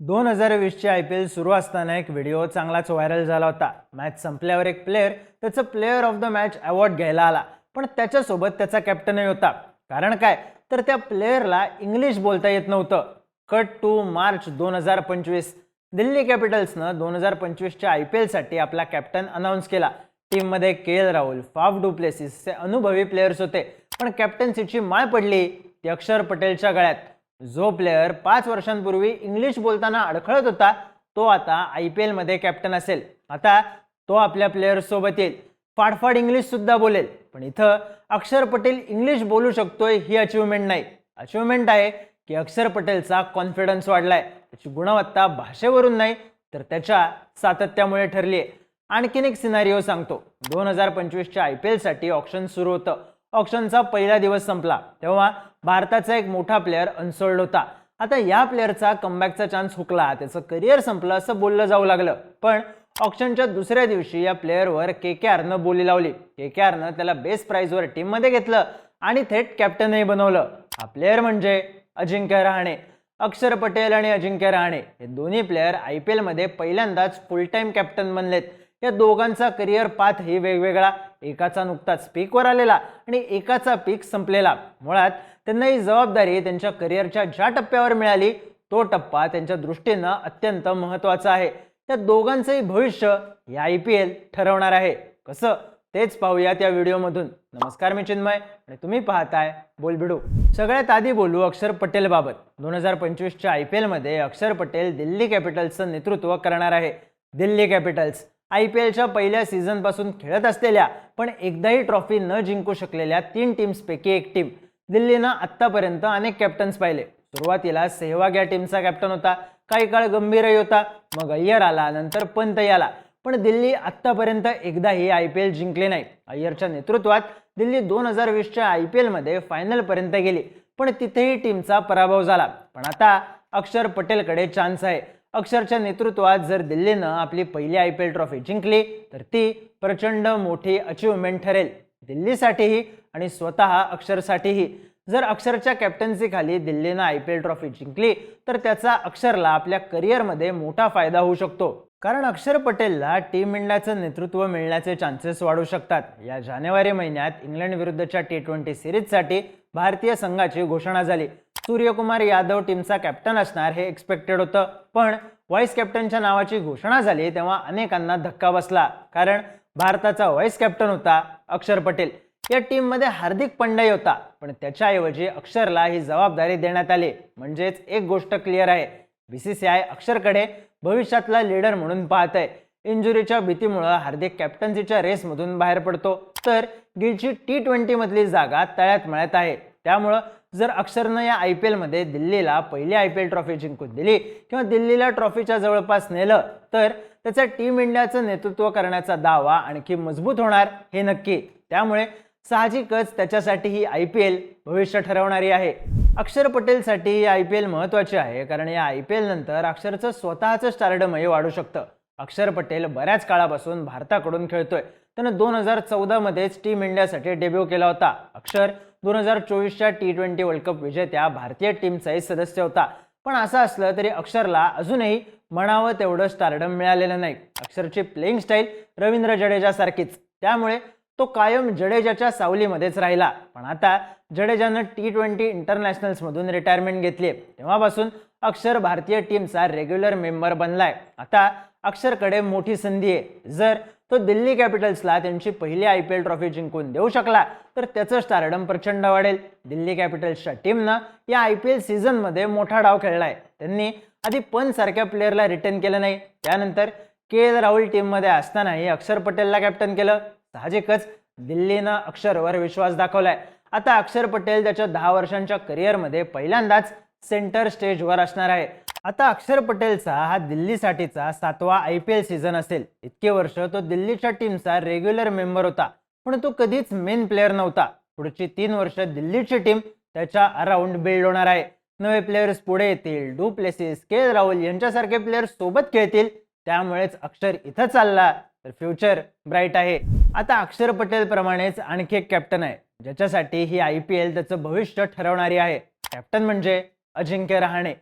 दोन हजार वीसची I P L सुरू असताना एक व्हिडिओ चांगलाच व्हायरल झाला होता. मॅच संपल्यावर एक प्लेअर त्याचं player of the match award घ्यायला आला. पण त्याच्यासोबत त्याचा कॅप्टनही होता. कारण काय? तर त्या प्लेअरला इंग्लिश बोलता येत नव्हतं. कट टू मार्च दोन हजार पंचवीस. दिल्ली कॅपिटल्सनं दोन हजार पंचवीसच्या आय पी एलसाठी आपला कॅप्टन अनाऊन्स केला. टीममध्ये K L Rahul Faf Du Plessis हे अनुभवी प्लेयर्स होते. पण कॅप्टन्सीची माळ पडली. ती अक्षर पटेलच्या गळ्यात. जो प्लेअर पाच वर्षांपूर्वी इंग्लिश बोलताना अडखळत होता तो आता आय पी एलमध्ये कॅप्टन असेल. आता तो आपल्या प्लेयर्ससोबत येईल. फाडफाड इंग्लिशसुद्धा बोलेल. पण इथं अक्षर पटेल इंग्लिश बोलू शकतोय ही अचिव्हमेंट नाही. अचिव्हमेंट आहे की अक्षर पटेलचा कॉन्फिडन्स वाढलाय. त्याची गुणवत्ता भाषेवरून नाही तर त्याच्या सातत्यामुळे ठरली आहे आणखीन एक सिनारिओ सांगतो. दोन हजार पंचवीसच्या आय पी एलसाठी ऑप्शन सुरू होतं. ऑप्शनचा पहिला दिवस संपला. तेव्हा भारताचा एक मोठा प्लेअर अनसोल्ड होता. आता या प्लेअरचा कमबॅकचा चान्स हुकला. त्याचं करिअर संपलं असं बोललं जाऊ लागलं. पण ऑप्शनच्या दुसऱ्या दिवशी या प्लेअरवर के के आरनं बोली लावली. के के आरनं त्याला बेस्ट प्राईजवर टीममध्ये घेतलं आणि थेट कॅप्टनही बनवलं. हा प्लेअर म्हणजे अजिंक्य रहाणे. अक्षर पटेल आणि अजिंक्य रहाणे हे दोन्ही प्लेअर आय पी एलमध्ये पहिल्यांदाच फुल टाईम कॅप्टन बनलेत. या दोघांचा करिअर पाथही वेगवेगळा. एकाचा नुकताच पीकवर आलेला आणि एकाचा पीक संपलेला. मुळात त्यांना ही जबाबदारी त्यांच्या करिअरच्या ज्या टप्प्यावर मिळाली तो टप्पा त्यांच्या दृष्टीनं अत्यंत महत्त्वाचा आहे. त्या दोघांचंही भविष्य या आय पी एल ठरवणार आहे. कसं? तेच पाहूयात या व्हिडिओमधून. नमस्कार मी चिन्मय आणि तुम्ही पाहताय बोलबिडू. सगळ्यात आधी बोलू अक्षर पटेल बाबत दोन हजार पंचवीसच्या आय पी एलमध्ये अक्षर पटेल दिल्ली कॅपिटल्सचं नेतृत्व करणार आहे. दिल्ली कॅपिटल्स. आय पी एलच्या पहिल्या सीझनपासून खेळत असलेल्या पण एकदाही ट्रॉफी न जिंकू शकलेल्या तीन टीम्सपैकी एक टीम दिल्लीनं आत्तापर्यंत अनेक कॅप्टन्स पाहिले. सुरुवातीला सेहवाग या टीमचा कॅप्टन होता. काही काळ गंभीरही होता. मग अय्यर आला नंतर पंतही आला पण दिल्ली आत्तापर्यंत एकदाही आय पी एल जिंकले नाही. अय्यरच्या नेतृत्वात दिल्ली दोन हजार वीसच्या आय पी एलमध्ये फायनलपर्यंत गेली. पण तिथेही टीमचा पराभव झाला. पण आता अक्षर पटेलकडे चान्स आहे. अक्षरच्या नेतृत्वात जर दिल्लीनं आपली पहिली आय पी एल ट्रॉफी जिंकली तर ती प्रचंड मोठी अचिव्हमेंट ठरेल. दिल्लीसाठीही आणि स्वतः अक्षरसाठीही. जर अक्षरच्या कॅप्टन्सीखाली दिल्लीनं आय पी एल ट्रॉफी जिंकली तर त्याचा अक्षरला आपल्या करिअरमध्ये मोठा फायदा होऊ शकतो. कारण अक्षर पटेलला टीम इंडियाचं नेतृत्व मिळण्याचे चान्सेस वाढू शकतात. या जानेवारी महिन्यात इंग्लंड विरुद्धच्या टी ट्वेंटी सिरीजसाठी भारतीय संघाची घोषणा झाली. सूर्यकुमार यादव टीमचा कॅप्टन असणार हे एक्सपेक्टेड होतं. पण व्हाईस कॅप्टनच्या नावाची घोषणा झाली तेव्हा अनेकांना धक्का बसला. कारण भारताचा व्हाईस कॅप्टन होता अक्षर पटेल. या टीममध्ये हार्दिक पंड्याही होता. पण त्याच्याऐवजी अक्षरला ही जबाबदारी देण्यात आली. म्हणजेच एक गोष्ट क्लिअर आहे. बी सी सी आय अक्षरकडे भविष्यातला लीडर म्हणून पाहत आहे इंजुरीच्या भीतीमुळं हार्दिक कॅप्टन्सीच्या रेसमधून बाहेर पडतो. तर गिलची टी ट्वेंटीमधली जागा तळ्यात मळ्यात आहे. त्यामुळं जर अक्षरनं या आय पी एलमध्ये दिल्लीला पहिली आय पी एल ट्रॉफी जिंकून दिली किंवा दिल्लीला ट्रॉफीच्या जवळपास नेलं तर त्याचा टीम इंडियाचं नेतृत्व करण्याचा दावा आणखी मजबूत होणार हे नक्की. त्यामुळे साहजिकच त्याच्यासाठी ही आय पी एल भविष्य ठरवणारी आहे. अक्षर पटेलसाठी ही आय पी एल महत्त्वाची आहे कारण या आय पी एल नंतर अक्षरचं स्वतःचं स्टारडमही वाढू शकतं. अक्षर पटेल बऱ्याच काळापासून भारताकडून खेळतोय. त्यानं दोन हजार चौदामध्येच टीम इंडियासाठी डेब्यू केला होता. अक्षर दोन हजार चोवीसच्या टी ट्वेंटी वर्ल्ड कप विजेत्या भारतीय टीमचाही सदस्य होता. पण असं असलं तरी अक्षरला अजूनही म्हणावं तेवढं स्टारडम मिळालेलं नाही. अक्षरची प्लेईंग स्टाईल रवींद्र जडेजासारखीच. त्यामुळे तो कायम जडेजाच्या सावलीमध्येच राहिला. पण आता जडेजानं टी ट्वेंटी इंटरनॅशनल्समधून रिटायरमेंट घेतली तेव्हापासून अक्षर भारतीय टीमचा रेग्युलर मेंबर बनलाय. आता अक्षरकडे मोठी संधी आहे. जर तो दिल्ली कॅपिटल्सला त्यांची पहिली आय पी एल ट्रॉफी जिंकून देऊ शकला तर त्याचं स्टारडम प्रचंड वाढेल. दिल्ली कॅपिटल्सच्या टीमनं या आय पी एल सीझनमध्ये मोठा डाव खेळलाय. त्यांनी आधी पण प्लेअरला रिटर्न केलं नाही. त्यानंतर के एल राहुल टीममध्ये असतानाही अक्षर पटेलला कॅप्टन केलं. साहजिकच दिल्लीनं अक्षरवर विश्वास दाखवलाय. आता अक्षर पटेल त्याच्या दहा वर्षांच्या करिअरमध्ये पहिल्यांदाच सेंटर स्टेजवर असणार आहे. आता अक्षर पटेलचा हा दिल्लीसाठीचा सातवा आय पी एल सीझन असेल. इतके वर्ष तो दिल्लीच्या टीमचा रेग्युलर मेंबर होता पण तो कधीच मेन प्लेअर नव्हता. पुढची तीन वर्ष दिल्लीची टीम त्याच्या अराउंड बिल्ड होणार आहे. नवे प्लेयर्स पुढे येतील Du Plessis K L Rahul यांच्यासारखे प्लेयर्स सोबत खेळतील त्यामुळेच अक्षर इथं चालला. तर फ्युचर ब्राईट आहे. आता अक्षर पटेल प्रमाणेच आणखी एक कॅप्टन आहे ज्याच्यासाठी ही आय पी एल त्याचं भविष्य ठरवणारी आहे. कॅप्टन म्हणजे अजिंक्य रहाणे.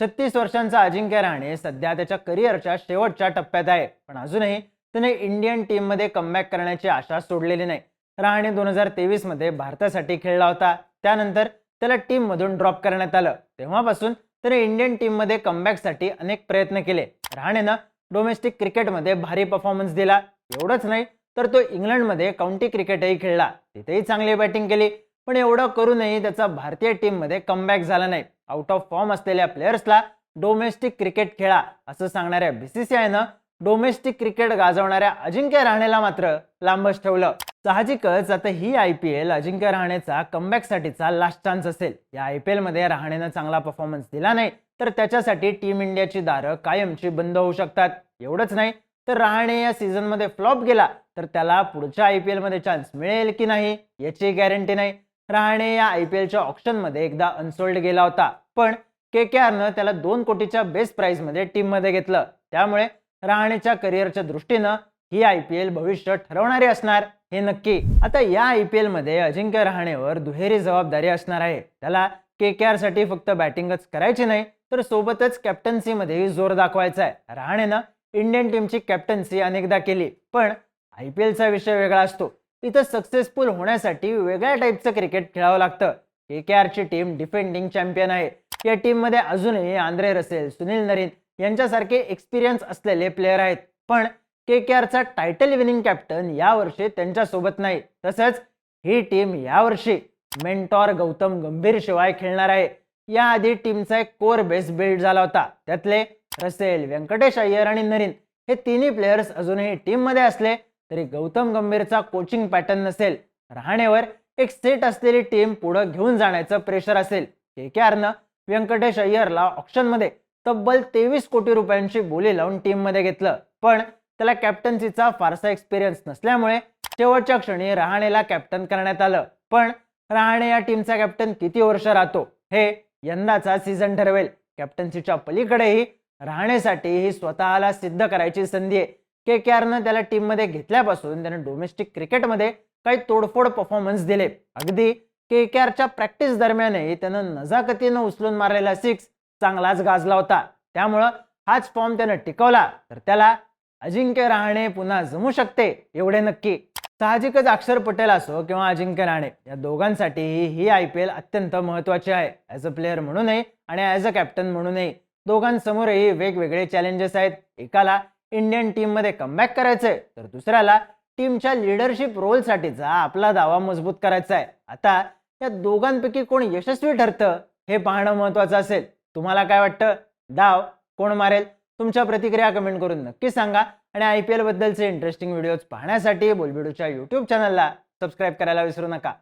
छत्तीस वर्षांचा अजिंक्य रहाणे सध्या त्याच्या करिअरच्या शेवटच्या टप्प्यात आहे. पण अजूनही त्याने इंडियन टीममध्ये कमबॅक करण्याची आशा सोडलेली नाही. रहाणे दोन हजार तेवीसमध्ये भारतासाठी खेळला होता. त्यानंतर त्याला टीममधून ड्रॉप करण्यात आलं. तेव्हापासून त्याने इंडियन टीममध्ये कमबॅकसाठी अनेक प्रयत्न केले. रहाणेनं डोमेस्टिक क्रिकेटमध्ये भारी परफॉर्मन्स दिला. एवढंच नाही तर तो इंग्लंडमध्ये काउंटी क्रिकेटही खेळला. तिथेही चांगली बॅटिंग केली. पण एवढं करूनही त्याचा भारतीय टीममध्ये कमबॅक झाला नाही. आउट ऑफ फॉर्म असलेल्या प्लेयर्सला डोमेस्टिक क्रिकेट खेळा असं सांगणाऱ्या बीसीसीआयनं डोमेस्टिक क्रिकेट गाजवणाऱ्या अजिंक्य रहाणेला मात्र लांबच ठेवलं. साहजिकच आता ही आय पी एल अजिंक्य रहाणेचा कमबॅकसाठीचा लास्ट चान्स असेल. या आय पी एलमध्ये रहाणेनं चांगला परफॉर्मन्स दिला नाही. तर त्याच्यासाठी टीम इंडियाची दारं कायमची बंद होऊ शकतात. एवढंच नाही तर रहाणे या सीझनमध्ये फ्लॉप गेला तर त्याला पुढच्या आय पी एलमध्ये चान्स मिळेल की नाही याची गॅरंटी नाही. रहाणे या आय पी एलच्या ऑप्शनमध्ये एकदा अनसोल्ड गेला होता पण के के आरनं त्याला दोन कोटीच्या बेस्ट प्राईजमध्ये टीममध्ये घेतलं. त्यामुळे रहाणेच्या करिअरच्या दृष्टीनं ही आय पी एल भविष्य ठरवणारी असणार हे नक्की. आता या आय पी एलमध्ये अजिंक्य रहाणेवर दुहेरी जबाबदारी असणार आहे. त्याला के के आरसाठी फक्त बॅटिंगच करायची नाही तर सोबतच कॅप्टन्सीमध्येही जोर दाखवायचा आहे. रहाणेनं इंडियन टीमची कॅप्टन्सी अनेकदा केली पण आय पी एलचा विषय वेगळा असतो. इथं सक्सेसफुल होण्यासाठी वेगळ्या टाईपचं क्रिकेट खेळावं लागतं. के के आरची टीम डिफेंडिंग चॅम्पियन आहे. या टीममध्ये अजूनही आंद्रे रसेल सुनील नरीन यांच्यासारखे एक्सपिरियन्स असलेले प्लेयर आहेत. पण के के आरचा टायटल विनिंग कॅप्टन यावर्षी त्यांच्यासोबत नाही. तसंच ही टीम यावर्षी मेंटॉर गौतम गंभीर शिवाय खेळणार आहे. याआधी टीमचा एक कोर बेस बिल्ड झाला होता. त्यातले रसेल व्यंकटेश अय्यर आणि नरीन हे तिन्ही प्लेयर्स अजूनही टीममध्ये असले तरी गौतम गंभीरचा कोचिंग पॅटर्न नसेल. रहाणेवर एक सेट असलेली टीम पुढं घेऊन जाण्याचं प्रेशर असेल. के के आरनं व्यंकटेश अय्यरला ऑप्शनमध्ये तब्बल तेवीस कोटी रुपयांची बोली लावून टीममध्ये घेतलं. पण त्याला कॅप्टन्सीचा फारसा एक्सपिरियन्स नसल्यामुळे शेवटच्या क्षणी रहाणेला कॅप्टन करण्यात आलं. पण रहाणे या टीमचा कॅप्टन किती वर्ष राहतो हे यंदाचा सीझन ठरवेल. कॅप्टन्सीच्या पलीकडेही राहण्यासाठी ही स्वतःला सिद्ध करायची संधी आहे. के के आरनं त्याला टीममध्ये घेतल्यापासून त्याने डोमेस्टिक क्रिकेटमध्ये काही तोडफोड परफॉर्मन्स दिले. अगदी के के आरच्या प्रॅक्टिस दरम्यानही त्यानं नजाकतीनं उचलून मारलेला सिक्स चांगलाच गाजला होता. त्यामुळं हाच फॉर्म त्यानं टिकवला. तर त्याला अजिंक्य रहाणे पुन्हा जमू शकते एवढे नक्की. साहजिकच अक्षर पटेल असो किंवा अजिंक्य राणे या दोघांसाठीही ही आय पी एल अत्यंत महत्वाची आहे. ॲज अ प्लेअर म्हणूनही आणि ॲज अ कॅप्टन म्हणूनही. दोघांसमोरही वेगवेगळे चॅलेंजेस आहेत. एकाला इंडियन टीममध्ये कमबॅक करायचंय तर दुसऱ्याला टीमच्या लिडरशिप रोलसाठीचा आपला दावा मजबूत करायचा आहे. आता या दोघांपैकी कोण यशस्वी ठरतं हे पाहणं महत्वाचं असेल. तुम्हाला काय वाटतं? डाव कोण मारेल? तुमच्या प्रतिक्रिया कमेंट करून नक्की सांगा. आणि आय पी एलबद्दलचे इंटरेस्टिंग व्हिडिओज पाहण्यासाठी बोलबिडूच्या यूट्यूब चॅनलला सबस्क्राईब करायला विसरू नका.